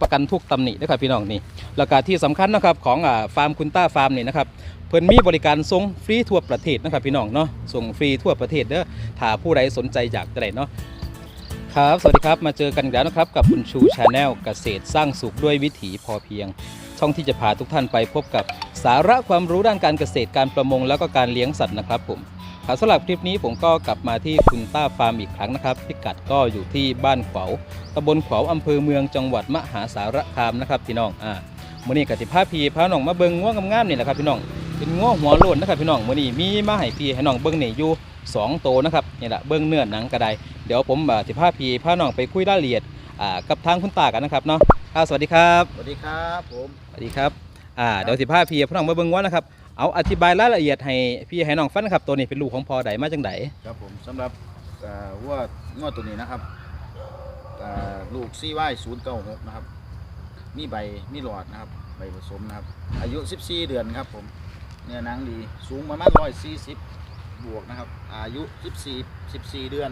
ประกันทุกตำหนินะครับพี่น้องนี่แล้วก็ที่สำคัญนะครับของฟาร์มคุณต้าฟาร์มนี่นะครับเพิ่นมีบริการส่งฟรีทั่วประเทศนะครับพี่น้องเนาะส่งฟรีทั่วประเทศเด้อถ้าผู้ใดสนใจอยากจะได้เนาะครับ สวัสดีครับ มาเจอกันอีกแล้วนะครับ กับคุณชูชาแนลเกษตรสร้างสุขด้วยวิถีพอเพียง ช่องที่จะพาทุกท่านไปพบกับสาระความรู้ด้านการเกษตรการประมงแล้วก็การเลี้ยงสัตว์นะครับผม สำหรับคลิปนี้ผมก็กลับมาที่คุณต้าฟาร์มอีกครั้งนะครับ พิกัดก็อยู่ที่บ้านขวาวตำบลขวาวอำเภอเมืองจังหวัดมหาสารคามนะครับพี่น้องอ่ามื้อนี้กติภาพีพาน้องมาเบิ่งง่วงงามๆนี่แหละครับพี่น้องเป็นง่วงหัวโล้นนะครับพี่น้องมื้อนี้มีมาให้พี่ให้น้องเบิ่งนี่อยู่สองโตวนะครับนี่แหละเบิ่งเนื้อหนังก็ได้เดี๋ยวผมอ่าสิพาพี่พาน้องไปคุยรายละเอียดอ่ากับทางคุณตากันนะครับเนาะครับสวัสดีครับสวัสดีครับผมสวัสดีครับอ่าเดี๋ยวสิพาพี่พี่น้องมาเบิ่งว่านะครับ เอาอธิบายรายละเอียดให้พี่ให้น้องฟังนะครับตัวนี้เป็นลูกของพอใดมาจังไดครับผมสำหรับอ่าวัวงวดตัวนี้นะครับอ่าลูกซีไว้ศูนย์เก้าหกนะครับ มีใบมีหลอดนะครับ ใบผสมนะครับ อายุ 14 เดือนครับผมเนื้อหนังดีสูงประมาณ140 บวกนะครับ อายุ 14 14 เดือน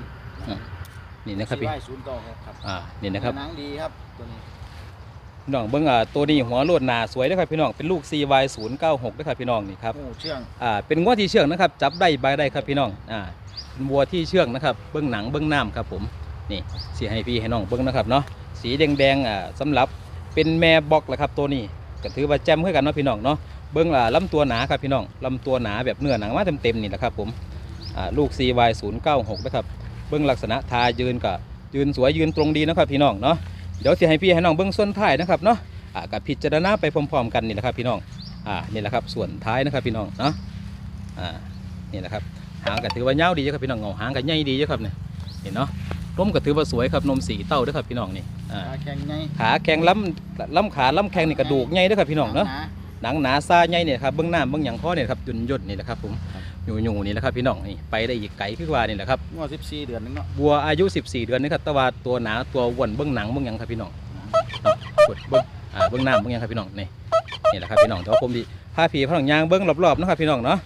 นี่นะครับซีพี่ไว้ศูนย์เก้าหกครับอ่านี่นะครับเนื้อหนังดีครับตัวนี้ พี่น้องเบิ่งอ่าตัวนี้หัวโลดหนาสวยนะครับพี่น้องเป็นลูก CY096 นะครับพี่น้องนี่ครับหมูเชื่องอ่าเป็นงัวที่เชื่องนะครับจับได้ใบได้ครับพี่น้องอ่าเป็นวัวที่เชื่องนะครับเบื้องหนังเบื้องน้ำครับผมนี่สีให้พี่ให้น้องเบื้องนะครับเนาะสีแดงๆอ่าสำหรับเป็นแม่บอกแหละครับตัวนี้ก็ถือว่าแจ่มเพื่อกันเนาะพี่น้องเนาะเบื้องอ่าลำตัวหนาครับพี่น้องลำตัวหนาแบบเนื้อหนังมาเต็มๆนี่แหละครับผมอ่าลูก CY096 นะครับเบื้องลักษณะทายืนก็ยืนสวยยืนตรงดีนะครับพี่น้องเนาะ เดี๋ยวสิให้พี่ให้น้องเบื้องส่วนท้ายนะครับเนาะอ่ากับพิจารณาไปพร้อมๆกันนี่แหละครับพี่น้องอ่านี่แหละครับส่วนท้ายนะครับพี่น้องเนาะอ่านี่แหละครับหางก็ถือว่าเงาวดีเยอะครับพี่น้องเงาหางก็ใหญ่ดีเยอะครับเนี่ยเห็นเนาะนมก็ถือว่าสวยครับนมสีเต้าเด้วยครับพี่น้องนี่อ่าขาแข็งไงขาแข็งล้ำล้ำขาล้ำแข็งนี่กระดูกใหญ่เด้วยครับพี่น้องเนาะหนังหนาซาใหญ่เนี่ยครับเบื้องหน้าเบื้องหยังข้อเนี่ยครับยุนยดนี่แหละครับผม อยู่อยู่นี่แหละครับพี่น้องนี่ไปได้อีกไกลขึ้นว่านี่แหละครับงวด14เดือนนึงเนาะบัวอายุ 14 เดือนนี่ครับแต่ว่าตัวหนาตัวอ้วนเบื้องหนังเบื้องหยังครับพี่น้องเนาะกดเบื้องอ่าเบื้องหน้าเบื้องหยังครับพี่น้องนี่นี่แหละครับพี่น้องเดี๋ยวผมดีพาผีพาน้องยางเบื้องรอบๆนะครับพี่น้องเนาะ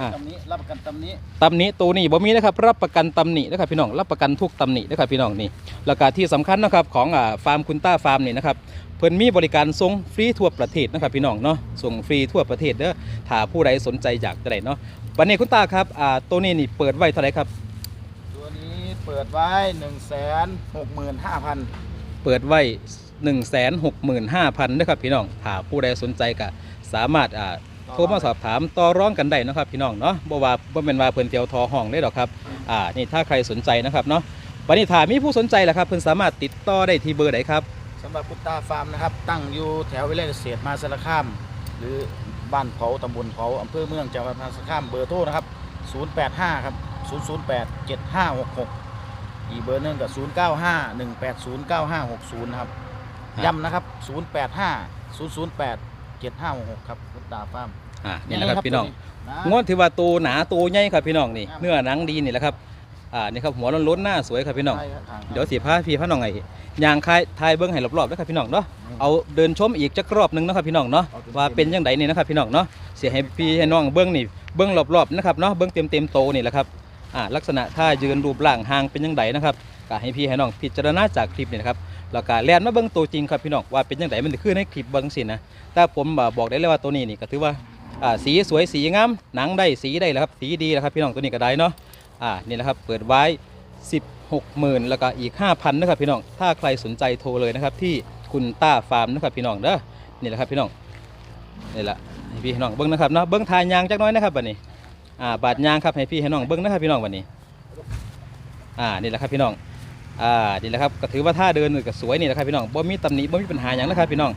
อ่าตำนี้รับประกันตำนี้ตำหนิตัวนี้บ่มีนะครับรับประกันตำหนินะครับพี่น้องรับประกันทุกตำหนินะครับพี่น้องนี่แล้วก็ที่สำคัญนะครับของอ่าฟาร์มคุณต้าฟาร์มนี่นะครับเพิ่นมีบริการส่งฟรีทั่วประเทศนะครับพี่น้องเนาะส่งฟรีทั่วประเทศเด้อถ้าผู้ใดสนใจอยากจะได้เนาะ วันนี้คุณตาครับอ่าตัวนี้นี่เปิดไว้เท่าไหร่ครับ ตัวนี้เปิดไว้1 6 5 0 0 0เปิดไว้1 6 5 0 0 0นะครับพี่น้องถ้าผู้ใดสนใจก็สามารถอ่าโทรมาสอบถามต่อร้องกันได้นะครับพี่น้องเนาะบ่ว่าบ่เป็นว่าเพิ่นเตียวทอห้องได้หรอกครับอ่านี่ถ้าใครสนใจนะครับเนาะวันนี้ถ้ามีผู้สนใจล่ะครับเพิ่นสามารถติดต่อได้ที่เบอร์ไหนครับสำหรับพุทธาฟาร์มนะครับ ตั้งอยู่แถววิเลยเกษตรมาสารคาม หรือ บ้านเผาตำบลเผาอำเภอเมืองจังหวัดมหาสารคามเบอร์โทรนะครับ 085 ครับ 008 7566 อีกเบอร์หนึงกับ 095 180 9560 นะครับครับ ย้ำนะครับ 085 008 7566 ครับพุทธาฟาร์มอ่านี่แหละครับพี่น้องนะงวดที่ว่าตัวหนาตัวใหญ่ครับพี่น้องนี่ครับเนื้อหนังดีนี่แหละครับอ่านี่ครับหัวล้นๆหน้าสวยครับพี่น้องใช่ครับทางเดี๋ยวสีพาพี่พาน้องไงยางคายทายเบิ้งให้รอบๆด้วยครับพี่น้องเนาะ เอาเดินชมอีกจักรอบหนึงเนาะครับพี่น้องเนาะว่าเป็นยังไงนี่นะครับพี่น้องเนาะเสียให้พี่ให้น้องเบิ้งนี่เบิ้งรอบๆนะครับเนาะเบิ้งเต็มเต็มๆโตนี่แหละครับอ่าลักษณะท่ายืนรูปร่างห่างเป็นยังไงนะครับก็ให้พี่ให้น้องพิจารณาจากคลิปนี่นะครับแล้วก็แล่นมาเบิ้งตัวจริงครับพี่น้องว่าเป็นยังไงมันจะขึ้นในคลิปเบิ้งสินะแต่ผมอ่าบอกได้เลยว่าตัวนี้นี่ก็ถือว่าอ่าสีสวยสีงามหนังได้สีได้แล้วครับสีดีแล้วครับพี่น้องตัวนี้ก็ได้เนาะอ่านี่แหละครับเปิดไว้ 16หมื่นแล้วก็อีก 5,000นะครับพี่น้อง ถ้าใครสนใจโทรเลยนะครับที่ คุณต้าฟาร์มนะครับพี่น้องเด้อนี่แหละครับพี่น้องนี่แหละให้พี่ให้น้องเบิ้งนะครับเนาะเบิ้งทายยางจักน้อยนะครับบัดนี้อ่าบาดยางครับให้พี่ให้น้องเบิ้งนะครับพี่น้องบัดนี้อ่านี่แหละครับพี่น้องอ่านี่แหละครับก็ถือว่าท่าเดินก็สวยนี่แหละครับพี่น้องบ่มีตำหนิบ่มีปัญหาอย่างนะครับพี่น้อง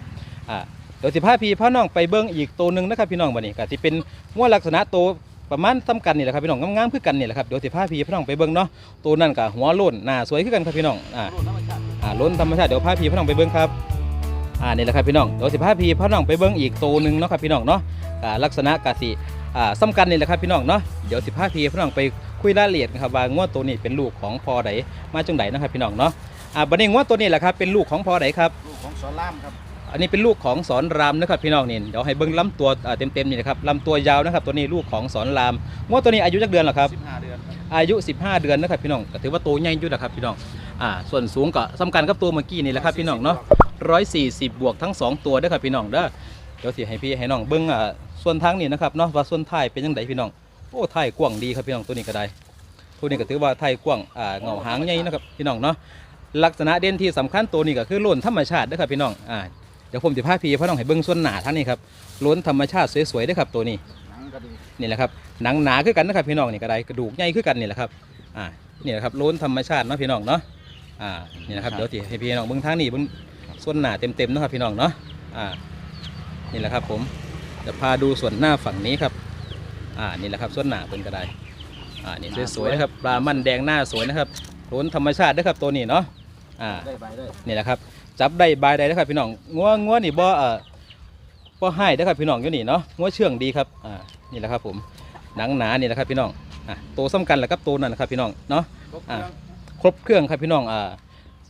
อ่าเดี๋ยวสิพาพี่พาน้องไปเบิ้งอีกตัวหนึ่งนะครับพี่น้องบัดนี้ก็ที่เป็นงวลักษณะตัวประมาณซ้ำกันนี่แหละครับพี่น้องงามๆคือกันนี่แหละครับเดี๋ยวสิพาพี่พาน้องไปเบิ้งเนาะตัวนั่นก็หัวโล้นหน้าสวยคือกันครับพี่น้องอ่า อ่าล้นธรรมชาติเดี๋ยวพาพี่พาน้องไปเบิ้งครับอ่านี่แหละครับพี่น้องเดี๋ยวสิพาพี่พาน้องไปเบิ้งอีกตัวหนึ่งเนาะครับพี่น้องเนาะอ่าลักษณะกสิอ่าซ้ำกันนี่แหละครับพี่น้องเนาะเดี๋ยวสิพาพี่พาน้องไปคุยรายละเอียดกันครับว่างวดตัวนี้เป็นลูกของพอใดมาจังไดนะครับพี่น้องเนาะอ่าบัดนี้งวดตัวนี้แหละครับเป็นลูกของพอใดครับลูกของสอนล่ามครับอันนี้เป็นลูกของสอนรามนะครับพี่น้องนี่เดี๋ยวให้เบิ้งลำตัวอ่าเต็มๆนี่นะครับลำตัวยาวนะครับตัวนี้ลูกของสอนรามงวดตัวนี้อายุจักเดือนเหรอครับ15 เดือนครับอายุ 15 เดือนนะครับพี่น้องก็ถือว่าโตใหญ่อยู่นะครับพี่น้อง อ่าส่วนสูงก็สำคัญกับตัวเมื่อกี้นี่แหละครับพี่น้องเนาะ140บบวกทั้ง2ตัวเด้อครับพี่น้องเด้อเดี๋ยวสิให้พี่ให้น้องเบิ่งอ่าส่วนทางนี้นะครับเนาะว่าส่วนท้ายเป็นยังไงพี่น้องโอ้ท้ายกว้างดีครับพี่น้องตัวนี้ก็ได้ตัวนี้ก็ถือว่าท้ายกว้างอ่าเงาหางใหญ่นะครับพี่น้องเนาะลักษณะเด่นที่สำคัญตัวนี้ก็คือล้นธรรมชาติเด้อครับพี่น้องอ่าเดี๋ยวผมจะพาพี่พี่น้องให้เบิ่งส่วนหนาท่านนี้ครับล้นธรรมชาติสวยๆเด้อครับตัวนี้นี่แหละครับหนังหนาคือกันนะครับพี่น้องนี่ก็ได้กระดูกใหญ่คือกันนี่แหละครับอ่านี่แหละครับล้นธรรมชาติเนาะพี่น้องเนาะ อ่านี่นะครับเดี๋ยวที่ให้พี่น้องเบื้องทางนี้เบื้องส่วนหน้าเต็มๆเนาะครับพี่น้องเนาะอ่านี่แหละครับผมจะพาดูส่วนหน้าฝั่งนี้ครับอ่านี่แหละครับส่วนหน้าเป็นก็ได้อ่านี่สวยๆนะครับปลามันแดงหน้าสวยนะครับโล้นธรรมชาตินะครับตัวนี้เนาะอ่า ได้ใบได้นี่แหละครับจับได้บายได้นะครับพี่น้องงัวงัวนี่บ่เอ่อบ่ให้นะครับพี่น้องอยู่นี่เนาะงัวเชื่องดีครับอ่านี่แหละครับผมหนังหนานี่แหละครับพี่น้องอะตัวสำคัญแหละครับตัวนั้นนะครับพี่น้องเนาะครบเครื่อง ครบเครื่องครับพี่น้องอ่า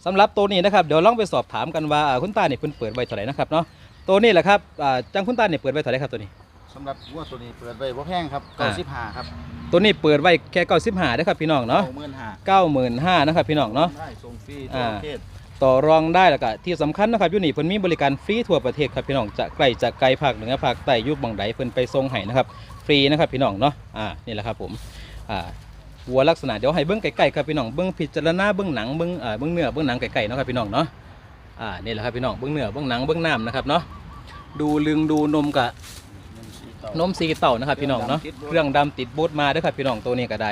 สำหรับตัวนี้นะครับเดี๋ยวลองไปสอบถามกันว่าอ่าคุณตาเนี่ยเพิ่นเปิดไว้เท่าไหร่นะครับเนาะตัวนี้แหละครับอ่าจังคุณตาเนี่ยเปิดไว้เท่าไหร่ครับตัวนี้ สำหรับวัวตัวนี้เปิดไว้บ่แพงครับอ่า95ครับตัวนี้เปิดไว้แค่95นะครับพี่น้องเนาะ95,000 95,000นะครับพี่น้องเนาะ ได้ส่งฟรีอ่าทั่วประเทศต่อรองได้แล้วก็ที่สำคัญนะครับอยู่นี่เพิ่นมีบริการฟรีทั่วประเทศครับพี่น้องจะไกลจะไกลภาคเหนือภาคใต้อยุบบางใดเพิ่นไปส่งให้นะครับฟรีนะครับพี่น้องเนาะอ่านี่แหละครับผมอ่า วัวลักษณะเดี๋ยวให้เบิ้งไก่ๆครับพี่น้องเบิ้งพิจารณาเบิ้งหนังเบิ้งอ่าเบิ้งเนื้อเบิ้งหนังไก่ๆเนาะครับพี่น้องเนาะอ่านี่แหละครับพี่น้องเบิ้งเนื้อเบิ้งหนังเบิ้งน้ำนะครับเนาะดูลึงดูนมกับนมสีเต่านะครับพี่น้องเนาะเครื่องดำติดโบดมาด้อครับพี่น้องตัวนี้ก็ได้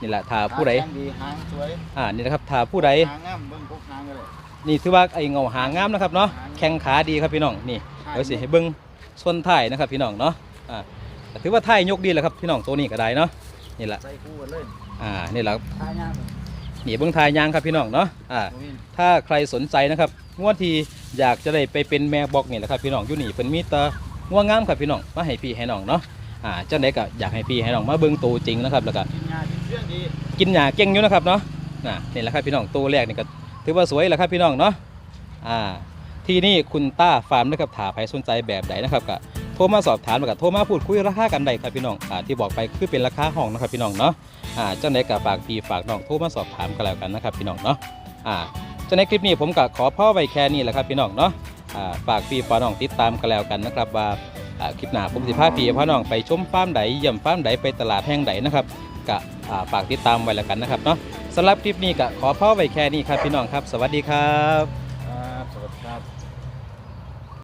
นี่แหละถ้าผู้ใดหางดีหางสวยอ่านี่นะครับถ้าผู้ใดนี่ถือว่าไอเงาหางงามนะครับเนาะแข้งขาดีครับพี่น้องนี่เดี๋ยวสิให้เบิ้งส่วนท้ายนะครับพี่น้องเนาะอ่าถือว่าท้ายยกดีแหละครับพี่น้องตัวนี้ก็ได้เนาะนี่แหละใส่คู่กันเลย อ่านี่แหละทายางนี่เบิ้งท้ายยางครับพี่น้องเนาะอ่าบ่มีถ้าใครสนใจนะครับงวดที่อยากจะได้ไปเป็นแม่บอกนี่แหละครับพี่น้องอยู่นี่เพิ่นมีแตาง่วงงามครับพี่น้องมาให้พี่ให้น้องเนาะอ่าจังไดก็อยากให้พี่ให้น้องมาเบิ้งตัวจริงนะครับแล้วก็กินยากินเชื่องดีกินหญ้าเก่งอยู่นะครับเนาะน่ะนี่แหละครับพี่น้องตัวแรกนี่ก็ถือว่าสวยแล้วครับพี่น้องเนาะอ่าที่นี่คุณต้าฟาร์มนะครับถาใครสนใจแบบใดนะครับก็โท รมาสอบถามแล้วก็โทรมาพูดคุยราคากันได้ครับพี่น้องอ่าที่บอกไปคือเป็นราคาห้องนะครับพี่น้องเนาะอ่าจังไดก็ฝากพี่ฝากน้องโทรมาสอบถามกันแล้วกันนะครับพี่น้องเนาะอ่าจังในคลิปนี้ผมก็ขอพ่อไว้แค่นี้แหละครับพี่น้องเนาะอ่าฝากพี่ฝากน้องติดตามกันแล้วกันนะครับว่าอ่าคลิปหน้าผมสิพาพี่พาน้องไปชมฟาร์มใดเยี่ยมฟาร์มใดไปตลาดแห่งใดนะครับก็อ่าฝากติดตามไว้แล้วกันนะครับเนาะสำหรับคลิปนี้ก็ขอพ่อไว้แค่นี้ครับพี่น้องครับ สวัสดีครับ